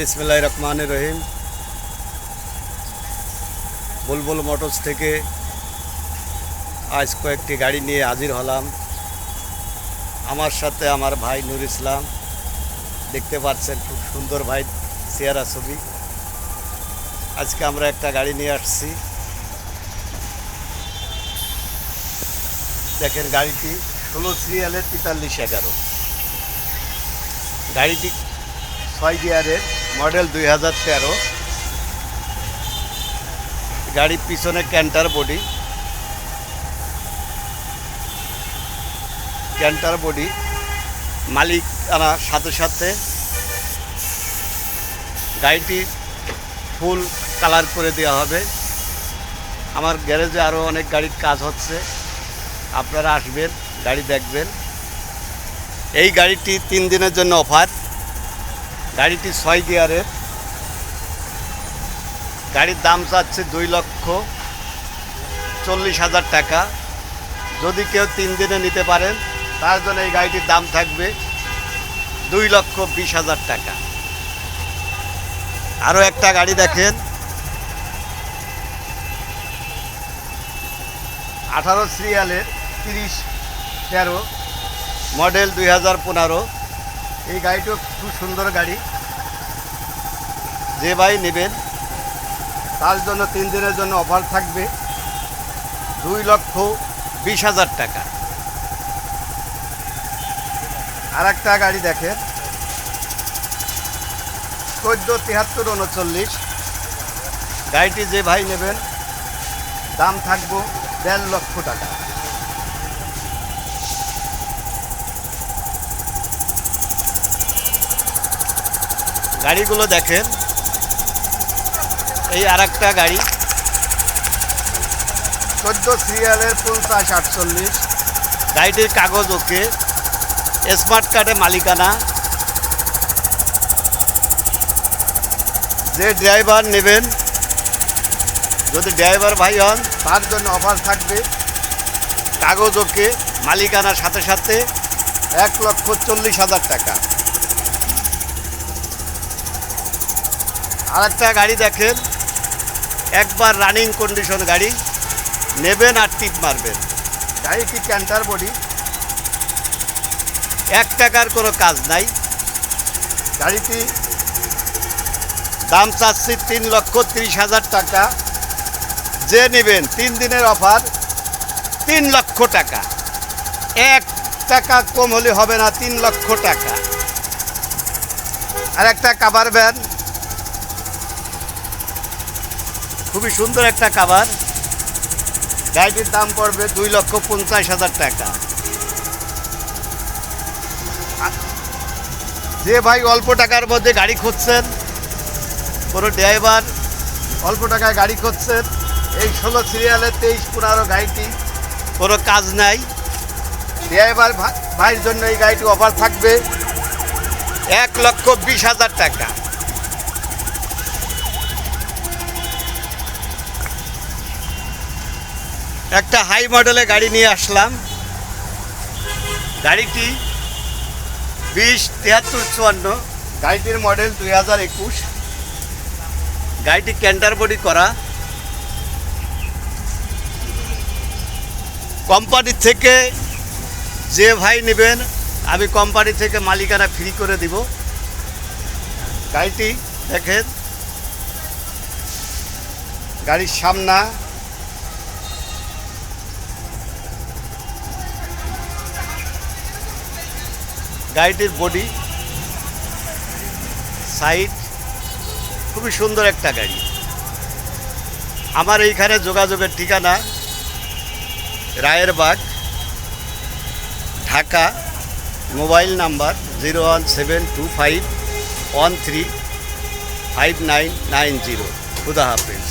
বিসমিল্লাহ রহমান রহিম। বুলবুল মোটরস থেকে আজ কয়েকটি গাড়ি নিয়ে হাজির হলাম। আমার সাথে আমার ভাই নুর ইসলাম। দেখতে পাচ্ছেন খুব সুন্দর ভাই চেয়ারা ছবি। আজকে আমরা একটা গাড়ি নিয়ে আসছি। দেখেন গাড়িটি ষোলো সিরিয়ালের তেতাল্লিশ এগারো। গাড়িটি ছয় গিয়ারের মডেল দুই হাজার তেরো। গাড়ির পিছনে ক্যান্টার বডি। Canter body. মালিক আনার সাথে সাথে। গাড়িটি ফুল কালার করে দেওয়া হবে। আমার গ্যারেজে আরও অনেক গাড়ির কাজ হচ্ছে। আপনারা আসবেন, গাড়ি দেখবেন। এই গাড়িটি তিন দিনের জন্য অফার। গাড়িটি ছয় গিয়ারের। গাড়ির দাম চাচ্ছে দুই লক্ষ চল্লিশ হাজার টাকা। যদি কেউ তিন দিনে নিতে পারেন, তার জন্য এই গাড়িটির দাম থাকবে দুই লক্ষ বিশ হাজার টাকা। আরও একটা গাড়ি দেখেন। আঠারো সিরিয়ালের তিরিশ তেরো মডেল দুই হাজার পনেরো। এই গাড়িটিও খুব সুন্দর গাড়ি। যে ভাই নেবেন, তার জন্য তিন দিনের জন্য অফার থাকবে দুই লক্ষ বিশ হাজার টাকা। আর একটা গাড়ি দেখেন, চোদ্দ তিয়াত্তর উনচল্লিশ। গাড়িটি যে ভাই নেবেন, দাম থাকব দেড় লক্ষ টাকা। গাড়িগুলো দেখেন। এই আর একটা গাড়ি। চোদ্দ সিরিয়ালের পঞ্চাশ আটচল্লিশ। গাড়িটির কাগজ ওকে। স্মার্ট কার্ডে মালিকানা। যে ড্রাইভার নেবেন যদি ড্রাইভার ভাই হন তার জন্য অফার থাকবে। কাগজ ওকে মালিকানার সাথে সাথে এক লক্ষ চল্লিশ হাজার টাকা। আর একটা গাড়ি দেখেন। একবার রানিং কন্ডিশন গাড়ি। নেবেন আর টিপ মারবেন। গাড়িটি ক্যান্টার বডি এক টাকার কোনো কাজ নাই। গাড়িটি দাম চাচ্ছি তিন লক্ষ তিরিশ হাজার টাকা। যে নেবেন তিন দিনের অফার তিন লক্ষ টাকা। এক টাকা কম হলে হবে না তিন লক্ষ টাকা। আর একটা কাবার ভ্যান খুবই সুন্দর একটা কাবার গাড়িটির দাম পড়বে দুই লক্ষ পঞ্চাশ হাজার টাকা। যে ভাই অল্প টাকার মধ্যে গাড়ি খুঁজছেন, কোনো ড্রাইভার অল্প টাকায় গাড়ি খুঁজছেন, এই ষোলো সিরিয়ালের তেইশ পনেরো গাড়িটি কোনো কাজ নাই। ড্রাইভার ভাইয়ের জন্য এই গাড়িটি অফার থাকবে এক লক্ষ বিশ হাজার টাকা। একটা হাই মডেলে গাড়ি নিয়ে আসলাম। গাড়িটি বিশ তিয়াত্তর চুয়ান্ন, গাড়িটির মডেল দুই হাজার একুশ। গাড়িটি ক্যান্টার বডি করা। কোম্পানি থেকে যে ভাই নেবেন, আমি কোম্পানি থেকে মালিকানা ফ্রি করে দিব। গাড়িটি দেখেন, গাড়ির সামনা গাড়িটির বডি সাইড খুবই সুন্দর একটা গাড়ি। আমার এইখানে যোগাযোগের ঠিকানা, Rayerbagh, Dhaka, mobile number zero one seven two five one three five nine nine zero. খুদা হাফিজ।